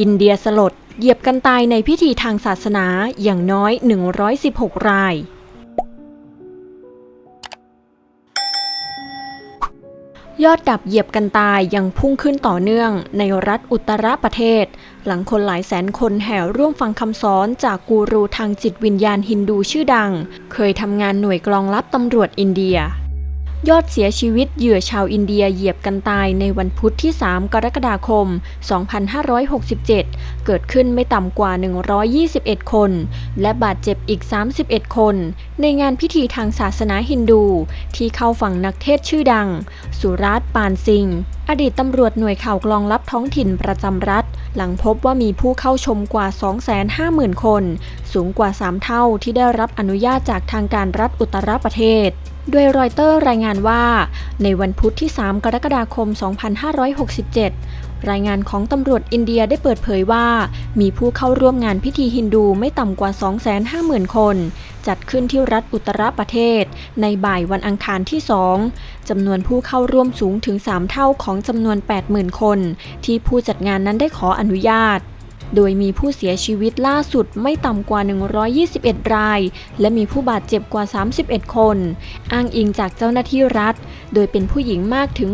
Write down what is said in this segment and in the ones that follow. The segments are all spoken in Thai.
อินเดียสลดเหยียบกันตายในพิธีทางศาสนาอย่างน้อย 116 ราย ยอดดับเหยียบกันตายยังพุ่งขึ้นต่อเนื่องในรัฐอุตรประเทศ หลังคนหลายแสนคนแห่ร่วมฟังคำสอนจากกูรูทางจิตวิญญาณฮินดูชื่อดัง เคยทำงานหน่วยกลองลับตำรวจอินเดีย ยอดเสียชีวิตเหยื่อชาวอินเดียเหยียบกันตายในวันพุธที่ 3 กรกฎาคม 2567 เกิดขึ้นไม่ต่ำกว่า 121 คน และบาดเจ็บอีก 31 คน ในงานพิธีทางศาสนาฮินดู ที่เข้าฝั่งนักเทศชื่อดัง สุรัตปานซิงอดีตตำรวจหน่วยข่าวกลองลับท้องถิ่นประจำรัฐ หลังพบว่ามีผู้เข้าชมกว่า 250,000 คน สูงกว่า 3 เท่าที่ได้รับอนุญาตจากทางการรัฐอุตรประเทศ โดยรอยเตอร์รายงานว่า ในวันพุธที่ 3 กรกฎาคม 2567 รายงานของตำรวจอินเดียได้เปิดเผยว่า มีผู้เข้าร่วมงานพิธีฮินดูไม่ต่ำกว่า 250,000 คน จัดขึ้นที่รัฐอุตรประเทศ ในบ่ายวันอังคารที่ 2 จำนวนผู้เข้าร่วมสูงถึง 3 เท่าของจำนวน 80,000 คน ที่ผู้จัดงานนั้นได้ขออนุญาต โดยมีผู้เสียชีวิตล่าสุดไม่ต่ำกว่า 121 ราย และมีผู้บาดเจ็บกว่า 31 คน อ้างอิงจากเจ้าหน้าที่รัฐ โดยเป็นผู้หญิงมากถึง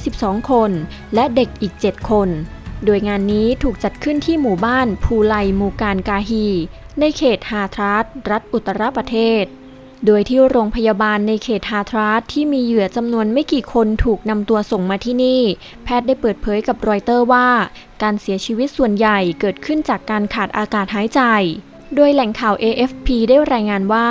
112 คน และเด็กอีก 7 คน โดยงานนี้ถูกจัดขึ้นที่หมู่บ้านภูไลมูการกาฮี ในเขตฮาทรัสรัฐอุตรประเทศ โดยที่โรงพยาบาลในเขตฮาทรัสที่มีเหยื่อจำนวนไม่กี่คนถูกนำตัวส่งมาที่นี่ แพทย์ได้เปิดเผยกับรอยเตอร์ว่า การเสียชีวิตส่วนใหญ่เกิดขึ้นจากการขาดอากาศหายใจโดยแหล่งข่าว AFP ได้รายงานว่า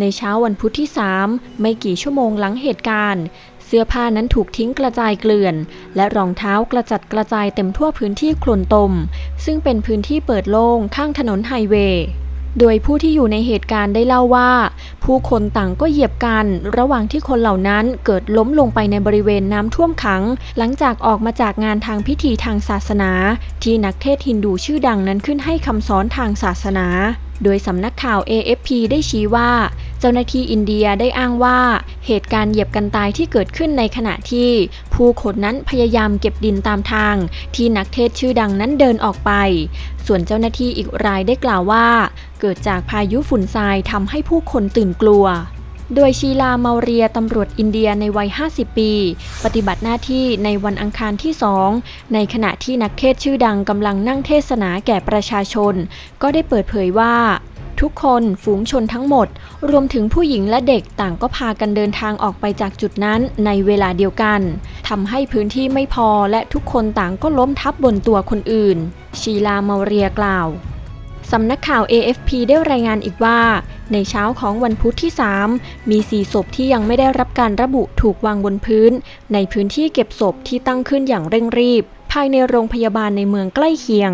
ในเช้าวันพุธที่ 3 ไม่กี่ชั่วโมงหลังเหตุการณ์ เสื้อผ้านั้นถูกทิ้งกระจายเกลื่อน และรองเท้ากระจัดกระจายเต็มทั่วพื้นที่โคลนตม ซึ่งเป็นพื้นที่เปิดโล่งข้างถนนไฮเวย์ โดยผู้ที่อยู่ในเหตุการณ์ได้เล่าว่า ผู้คนต่างก็เหยียบกัน ระหว่างที่คนเหล่านั้นเกิดล้มลงไปในบริเวณน้ำท่วมขัง หลังจากออกมาจากงานทางพิธีทางศาสนา ที่นักเทศฮินดูชื่อดังนั้นขึ้นให้คำสอนทางศาสนา โดยสำนักข่าว AFP ได้ชี้ว่า จ้าหน้าที่อินเดียได้อ้างว่า เหตุการณ์เหยียบกันตายที่เกิดขึ้นในขณะที่ ผู้คนนั้นพยายามเก็บดินตามทาง ที่นักเทศชื่อดังนั้นเดินออกไป ส่วนเจ้าหน้าที่อีกรายได้กล่าวว่า เกิดจากพายุฝุ่นทรายทำให้ผู้คนตื่นกลัวโดยชีลาเมาเรียตำรวจอินเดียในวัย 50 ปี ปฏิบัติหน้าที่ในวันอังคารที่2ในขณะที่นักเทศชื่อดังกำลังนั่งเทศนาแก่ประชาชน ก็ได้เปิดเผยว่า ทุกคนฝูงชนทั้งหมด รวมถึงผู้หญิงและเด็กต่างก็พากันเดินทางออกไปจากจุดนั้นในเวลาเดียวกันทำให้พื้นที่ไม่พอและทุกคนต่างก็ล้มทับบนตัวคนอื่น ชีลาเมาเรียกล่าวสำนักข่าว AFP ได้รายงานอีกว่า ในเช้าของวันพุธที่ 3 มี 4 ศพที่ยังไม่ได้รับการระบุถูกวางบนพื้น ในพื้นที่เก็บศพที่ตั้งขึ้นอย่างเร่งรีบ ภายในโรงพยาบาลในเมืองใกล้เคียง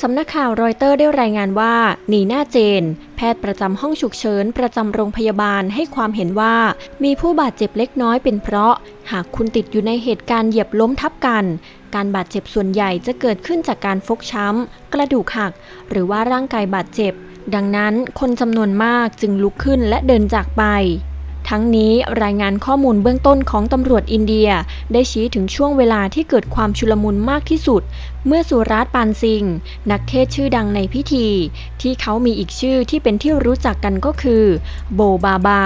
สำนักข่าวรอยเตอร์ได้รายงานว่านีน่าเจน แพทย์ประจำห้องฉุกเฉิน ประจำโรงพยาบาลให้ความเห็นว่า มีผู้บาดเจ็บเล็กน้อยเป็นเพราะ หากคุณติดอยู่ในเหตุการณ์เหยียบล้มทับกัน การบาดเจ็บส่วนใหญ่จะเกิดขึ้นจากการฟกช้ำ กระดูกหัก หรือว่าร่างกายบาดเจ็บ ดังนั้นคนจำนวนมากจึงลุกขึ้นและเดินจากไป ทั้งนี้รายงานข้อมูลเบื้องต้นของตำรวจอินเดีย ได้ชี้ถึงช่วงเวลาที่เกิดความชุลมุนมากที่สุด เมื่อสุรัตปานซิง นักเทศชื่อดังในพิธี ที่เขามีอีกชื่อที่เป็นที่รู้จักกันก็คือ โบบาบา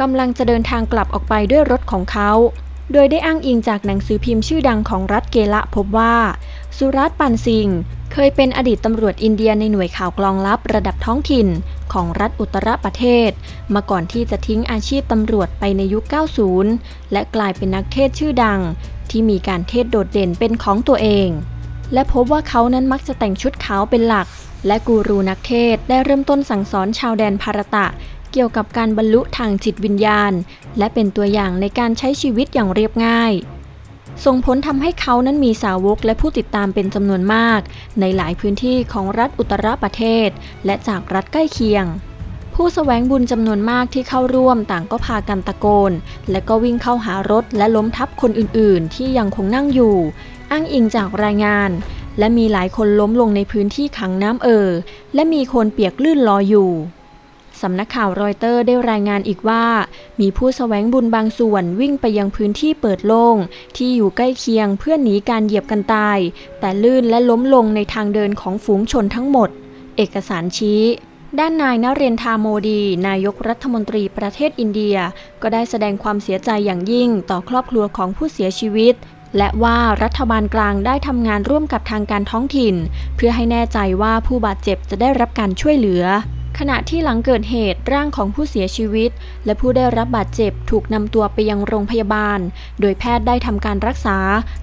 กำลังจะเดินทางกลับออกไปด้วยรถของเขาโดยได้อ้างอิงจากหนังสือพิมพ์ชื่อดังของรัฐเกละพบว่า สุรัตปันซิง เคยเป็นอดีตตำรวจอินเดียในหน่วยข่าวกลองลับระดับท้องถิ่น ของรัฐอุตรประเทศ มาก่อนที่จะทิ้งอาชีพตำรวจไปในยุค 90 และกลายเป็นนักเทศชื่อดัง ที่มีการเทศโดดเด่นเป็นของตัวเอง และพบว่าเขานั้นมักจะแต่งชุดขาวเป็นหลัก และกูรูนักเทศได้เริ่มต้นสั่งสอนชาวแดนภารตะ เกี่ยวกับการบรรลุทางจิตวิญญาณ และเป็นตัวอย่างในการใช้ชีวิตอย่างเรียบง่าย ส่งผลทำให้เขานั้นมีสาวกและผู้ติดตามเป็นจำนวนมาก ในหลายพื้นที่ของรัฐอุตรประเทศ และจากรัฐใกล้เคียง ผู้สแสวงบุญจำนวนมากที่เข้าร่วมต่างก็พากันตะโกน และก็วิ่งเข้าหารถและล้มทับคนอื่นๆ ที่ยังคงนั่งอยู่ อ้างอิงจากรายงาน และมีหลายคนล้มลงในพื้นที่ขังน้ำเอ่อและมีคนเปียกลื่นลอยอยู่ สำนักข่าวรอยเตอร์ได้รายงานอีกว่า มีผู้แสวงบุญบางส่วนวิ่งไปยังพื้นที่เปิดโล่งที่อยู่ใกล้เคียงเพื่อหนีการเหยียบกันตาย แต่ลื่นและล้มลงในทางเดินของฝูงชนทั้งหมด เอกสารชี้ด้านนายนเรนทาโมดี นายกรัฐมนตรีประเทศอินเดีย ก็ได้แสดงความเสียใจอย่างยิ่งต่อครอบครัวของผู้เสียชีวิต และว่ารัฐบาลกลางได้ทำงานร่วมกับทางการท้องถิ่น เพื่อให้แน่ใจว่าผู้บาดเจ็บจะได้รับการช่วยเหลือ ขณะที่หลังเกิดเหตุร่างของผู้เสียชีวิต และผู้ได้รับบาดเจ็บถูกนำตัวไปยังโรงพยาบาล โดยแพทย์ได้ทำการรักษา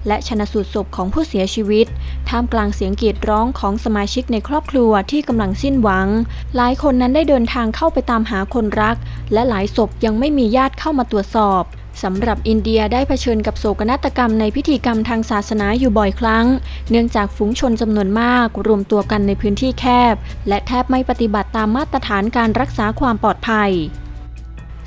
และชนสูตรศพของผู้เสียชีวิต ท่ามกลางเสียงกรีดร้องของสมาชิกในครอบครัวที่กำลังสิ้นหวัง หลายคนนั้นได้เดินทางเข้าไปตามหาคนรัก และหลายศพยังไม่มีญาติเข้ามาตรวจสอบ สำหรับอินเดียได้เผชิญกับโศกนาฏกรรมในพิธีกรรมทางศาสนาอยู่บ่อยครั้ง เนื่องจากฝูงชนจำนวนมากรวมตัวกันในพื้นที่แคบ และแทบไม่ปฏิบัติตามมาตรฐานการรักษาความปลอดภัย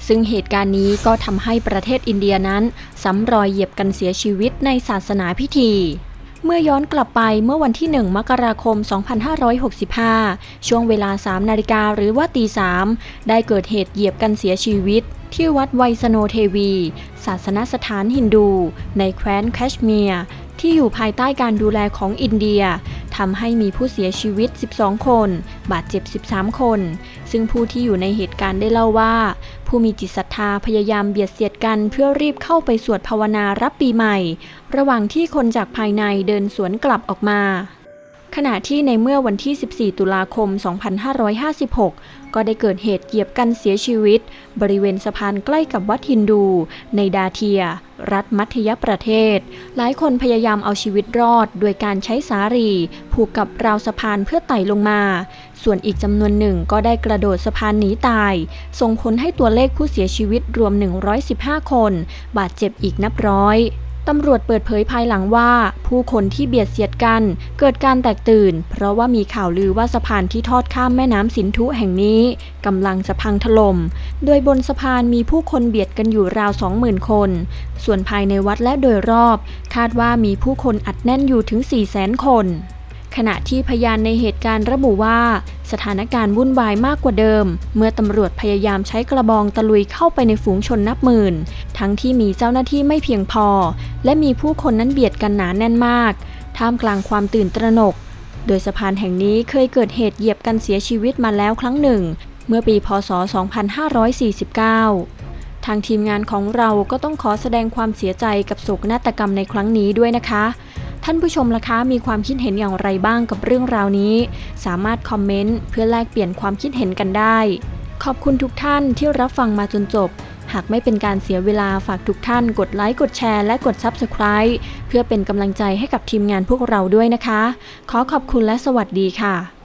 ซึ่งเหตุการณ์นี้ก็ทำให้ประเทศอินเดียนั้นซ้ำรอยเหยียบกันเสียชีวิตในศาสนาพิธีเมื่อย้อนกลับไปเมื่อวันที่ 1 มกราคม 2565 ช่วงเวลา 3 นาฬิกาหรือว่าตี 3 ได้เกิดเหตุเหยียบกันเสียชีวิต ที่วัดไวสโนเทวี ศาสนสถานฮินดู ในแคว้นแคชเมียร์ที่อยู่ภายใต้การดูแลของอินเดียทำให้มีผู้เสียชีวิต 12 คน บาดเจ็บ 13 คน ซึ่งผู้ที่อยู่ในเหตุการณ์ได้เล่าว่า ผู้มีจิตศรัทธาพยายามเบียดเสียดกันเพื่อรีบเข้าไปสวดภาวนารับปีใหม่ ระหว่างที่คนจากภายในเดินสวนกลับออกมา ขณะที่ในเมื่อวันที่ 14 ตุลาคม 2556 ก็ได้เกิดเหตุเหยียบกันเสียชีวิต บริเวณสะพานใกล้กับวัดฮินดู ในดาเทีย รัฐมัธยประเทศ หลายคนพยายามเอาชีวิตรอด โดยการใช้สารีผูกกับราวสะพานเพื่อไต่ลงมา ส่วนอีกจำนวนหนึ่งก็ได้กระโดดสะพานหนีตาย ส่งผลให้ตัวเลขผู้เสียชีวิตรวม 115 คน บาดเจ็บอีกนับร้อย ตำรวจเปิดเผยภายหลังว่า ผู้คนที่เบียดเสียดกัน เกิดการแตกตื่น เพราะว่ามีข่าวลือว่าสะพานที่ทอดข้ามแม่น้ำสินธุแห่งนี้กำลังจะพังถลม่ม โดยบนสะพานมีผู้คนเบียดกันอยู่ราว 20,000 คน ส่วนภายในวัดและโดยรอบ คาดว่ามีผู้คนอัดแน่นอยู่ถึง 400,000 คน ขณะที่พยานในเหตุการณ์ระบุว่า สถานการณ์วุ่นวายมากกว่าเดิม เมื่อตำรวจพยายามใช้กระบองตะลุยเข้าไปในฝูงชนนับหมื่น ทั้งที่มีเจ้าหน้าที่ไม่เพียงพอ และมีผู้คนนั้นเบียดกันหนาแน่นมาก ท่ามกลางความตื่นตระหนก โดยสะพานแห่งนี้เคยเกิดเหตุเหยียบกันเสียชีวิตมาแล้วครั้งหนึ่ง เมื่อปีพศ 2549ทางทีมงานของเราก็ต้องขอแสดงความเสียใจกับโศกนาฏกรรมในครั้งนี้ด้วยนะคะ ท่านผู้ชมล่ะคะมีความคิดเห็นอย่างไรบ้างกับเรื่องราวนี้ สามารถคอมเมนต์เพื่อแลกเปลี่ยนความคิดเห็นกันได้ ขอบคุณทุกท่านที่รับฟังมาจนจบ หากไม่เป็นการเสียเวลาฝากทุกท่าน กดไลค์กดแชร์และกด Subscribe เพื่อเป็นกำลังใจให้กับทีมงานพวกเราด้วยนะคะ ขอขอบคุณและสวัสดีค่ะ